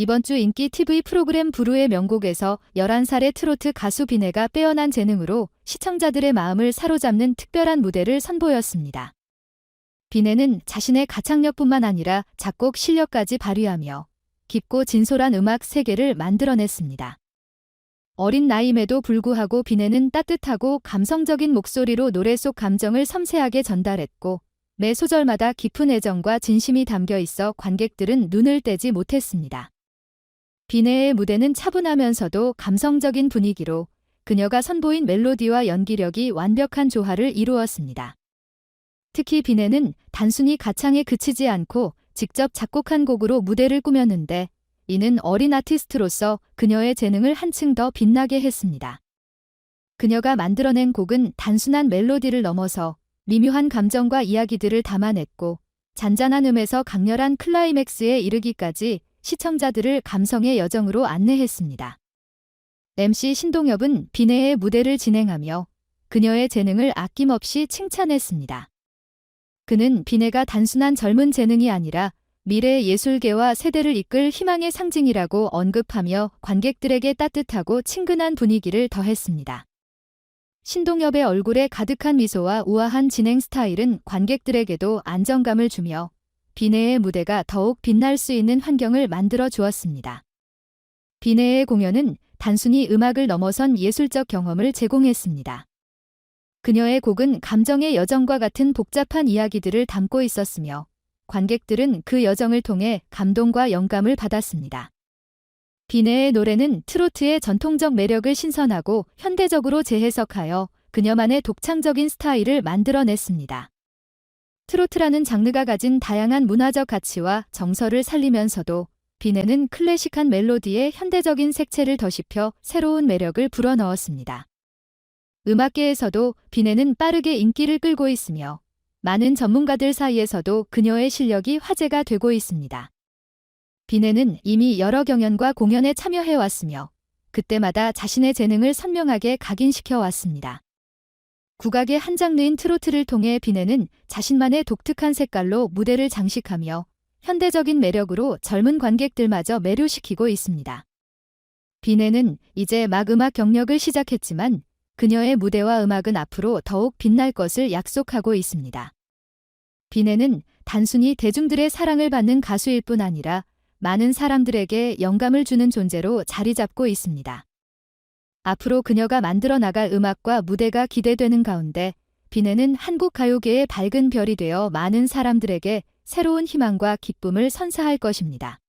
이번 주 인기 TV 프로그램 부르의 명곡에서 11살의 트로트 가수 비네가 빼어난 재능으로 시청자들의 마음을 사로잡는 특별한 무대를 선보였습니다. 비네는 자신의 가창력뿐만 아니라 작곡 실력까지 발휘하며 깊고 진솔한 음악 세계를 만들어냈습니다. 어린 나이임에도 불구하고 비네는 따뜻하고 감성적인 목소리로 노래 속 감정을 섬세하게 전달했고 매 소절마다 깊은 애정과 진심이 담겨 있어 관객들은 눈을 떼지 못했습니다. 비네의 무대는 차분하면서도 감성적인 분위기로 그녀가 선보인 멜로디와 연기력이 완벽한 조화를 이루었습니다. 특히 비네는 단순히 가창에 그치지 않고 직접 작곡한 곡으로 무대를 꾸몄는데 이는 어린 아티스트로서 그녀의 재능을 한층 더 빛나게 했습니다. 그녀가 만들어낸 곡은 단순한 멜로디를 넘어서 미묘한 감정과 이야기들을 담아냈고 잔잔한 음에서 강렬한 클라이맥스에 이르기까지 시청자들을 감성의 여정으로 안내했습니다. MC 신동엽은 비네의 무대를 진행하며 그녀의 재능을 아낌없이 칭찬했습니다. 그는 비네가 단순한 젊은 재능이 아니라 미래 예술계와 세대를 이끌 희망의 상징이라고 언급하며 관객들에게 따뜻하고 친근한 분위기를 더했습니다. 신동엽의 얼굴에 가득한 미소와 우아한 진행 스타일은 관객들에게도 안정감을 주며 비네의 무대가 더욱 빛날 수 있는 환경을 만들어 주었습니다. 비네의 공연은 단순히 음악을 넘어선 예술적 경험을 제공했습니다. 그녀의 곡은 감정의 여정과 같은 복잡한 이야기들을 담고 있었으며 관객들은 그 여정을 통해 감동과 영감을 받았습니다. 비네의 노래는 트로트의 전통적 매력을 신선하고 현대적으로 재해석하여 그녀만의 독창적인 스타일을 만들어냈습니다. 트로트라는 장르가 가진 다양한 문화적 가치와 정서를 살리면서도 비네는 클래식한 멜로디에 현대적인 색채를 더씹혀 새로운 매력을 불어넣었습니다. 음악계에서도 비네는 빠르게 인기를 끌고 있으며 많은 전문가들 사이에서도 그녀의 실력이 화제가 되고 있습니다. 비네는 이미 여러 경연과 공연에 참여해 왔으며 그때마다 자신의 재능을 선명하게 각인시켜 왔습니다. 국악의 한 장르인 트로트를 통해 비네는 자신만의 독특한 색깔로 무대를 장식하며 현대적인 매력으로 젊은 관객들마저 매료시키고 있습니다. 비네는 이제 막 음악 경력을 시작했지만 그녀의 무대와 음악은 앞으로 더욱 빛날 것을 약속하고 있습니다. 비네는 단순히 대중들의 사랑을 받는 가수일 뿐 아니라 많은 사람들에게 영감을 주는 존재로 자리 잡고 있습니다. 앞으로 그녀가 만들어 나갈 음악과 무대가 기대되는 가운데 비네는 한국 가요계의 밝은 별이 되어 많은 사람들에게 새로운 희망과 기쁨을 선사할 것입니다.